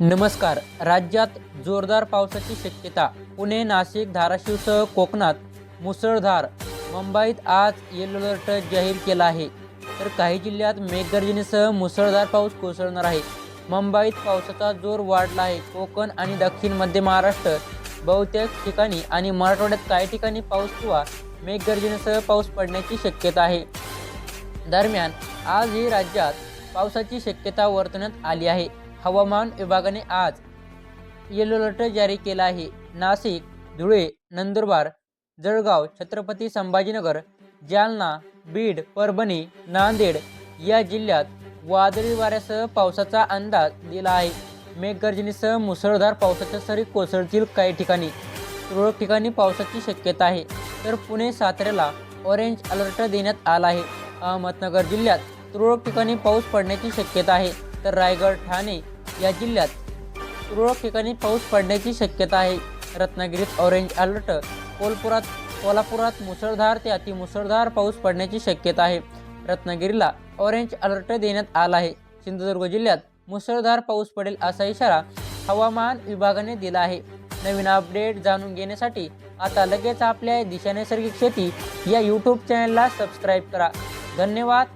नमस्कार. राज्यात जोरदार पावसाची शक्यता. पुणे नाशिक धाराशिवसह कोकणात मुसळधार. मुंबईत आज येलो अलर्ट जाहीर केला आहे. तर काही जिल्ह्यात मेघगर्जनेसह मुसळधार पाऊस कोसळणार आहे. मुंबईत पावसाचा जोर वाढला आहे. कोकण आणि दक्षिण मध्य महाराष्ट्र बहुतेक ठिकाणी आणि मराठवाड्यात काही ठिकाणी पाऊस किंवा मेघगर्जनेसह पाऊस पडण्याची शक्यता आहे. दरम्यान आजही राज्यात पावसाची शक्यता वर्तवण्यात आली आहे. हवामान विभागाने आज येलो अलर्ट जारी केला आहे. नाशिक धुळे नंदुरबार जळगाव छत्रपती संभाजीनगर जालना बीड परभणी नांदेड या जिल्ह्यात वादळी वाऱ्यासह पावसाचा अंदाज दिला आहे. मेघगर्जनेसह मुसळधार पावसाच्या सरी कोसळतील काही ठिकाणी. तुरळक ठिकाणी पावसाची शक्यता आहे. तर पुणे साताऱ्याला ऑरेंज अलर्ट देण्यात आला आहे. अहमदनगर जिल्ह्यात तुरळक ठिकाणी पाऊस पडण्याची शक्यता आहे. तर रायगड ठाणे या जिल्ह्यात तुरळक ठिकाणी पाऊस पडण्याची शक्यता आहे. रत्नागिरीत ऑरेंज अलर्ट कोल्हापुरात कोल्हापुरात मुसळधार ते अतिमुसळधार पाऊस पडण्याची शक्यता आहे. रत्नागिरीला ऑरेंज अलर्ट देण्यात आला आहे. सिंधुदुर्ग जिल्ह्यात मुसळधार पाऊस पडेल असा इशारा हवामान विभागाने दिला आहे. नवीन अपडेट जाणून घेण्यासाठी आता लगेच आपल्या दिशा नैसर्गिक शेती या यूट्यूब चॅनलला सबस्क्राईब करा. धन्यवाद.